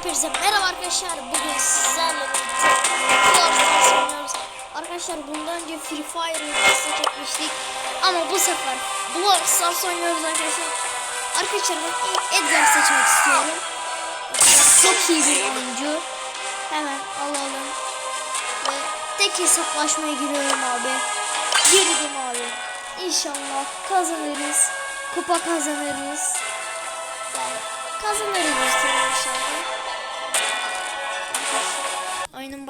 Hepinize merhaba arkadaşlar. Bugün sizlerle birlikte. Arkadaşlar bundan önce Free Fire videosu çekmiştik. Ama bu sefer Brawl Stars oynuyoruz arkadaşlar. Arkadaşlar ben ilk Edgar seçmek istiyorum. Çok iyi bir oyuncu. Hemen alalım. Ve tek hesaplaşmaya giriyorum abi. Girdim abi. İnşallah kazanırız. Kupa kazanırız. Yani kazanırız inşallah.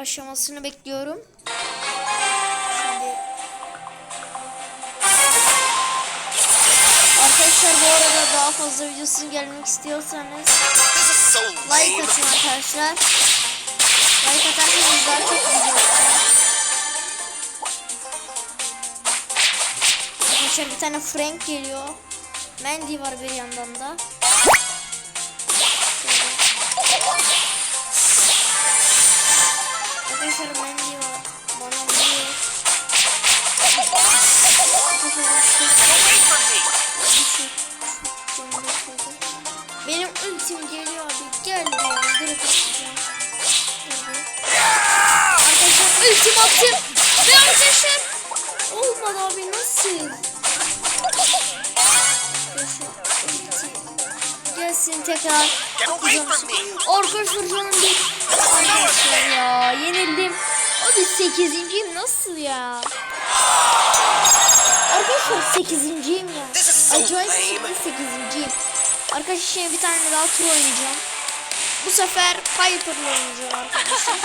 Başlamasını bekliyorum. Arkadaşlar bu arada daha fazla videosu gelmek istiyorsanız like atın arkadaşlar. Like atarsanız daha çok video. Arkadaşlar bir tane Frank geliyor. Mandy var bir yandan da. Arkadaşlar ultim attım. Ve arkadaşlar olmadı abi nasıl? Gelsin tekrar. Arkadaşlar canım bir. Arkadaşlar ya yenildim. Abi 8.yim nasıl ya? Arkadaşlar 8.yim ya. Acayip lame. 8.yim. Arkadaşlar şimdi bir tane daha tur oynayacağım. Bu sefer Piper'la oynayacağım arkadaşlar.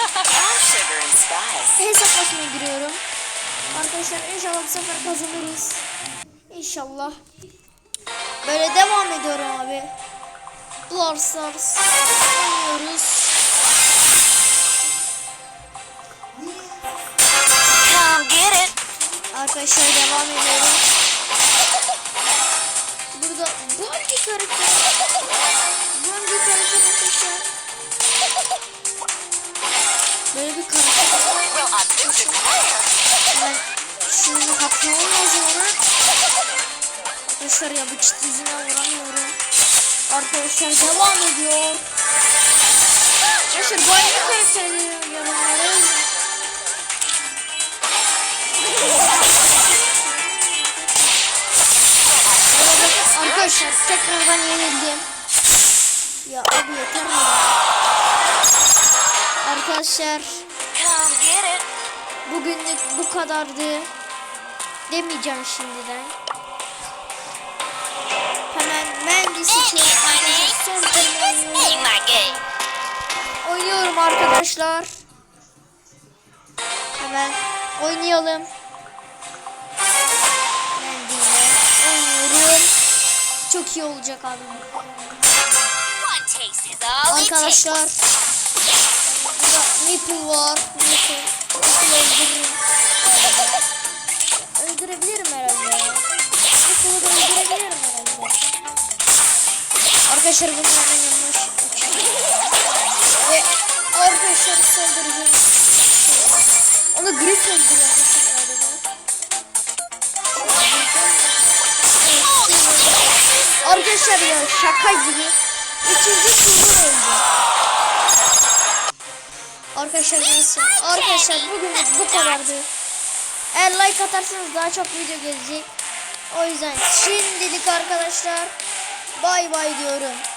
Hesaplaşmaya giriyorum. Arkadaşlar inşallah bu sefer kazanırız. İnşallah. Böyle devam ediyorum abi. Brawl Stars oynuyoruz. Come get it. Arkadaşlar devam ediyorum. Burada bu hangi karakter? Bu hangi karakter arkadaşlar? Ben şunu lazım ona. Arkadaşlar ya bu çıt yüzüne vuramıyorum. Arkadaşlar devam ediyor. Arkadaşlar bu hangi karakterleri yorumlara Arkadaşlar tekrardan yenildim. Ya abi yeter mi? Arkadaşlar Come get it. Bugünlük bu kadardı. Demeyeceğim şimdiden. Hemen turnu oynuyorum. Oynuyorum arkadaşlar. Hemen oynayalım. Mandy ile oynuyorum. Çok iyi olacak abi. Arkadaşlar. Burada Nipple var. Nipple. Öldürebilirim herhalde. Nipple'ı da öldürebilirim herhalde. Arkadaşlar bunu hemen yanlış. Ve arkadaşlar saldıracağım. Onu Griff öldürüyor Arkadaşlar ya şaka gibi. Üçüncü turda öldü. Arkadaşlar neyse. Arkadaşlar bugünlük bu kadardı. Eğer like atarsanız daha çok video gelecek. O yüzden şimdilik arkadaşlar bay bay diyorum.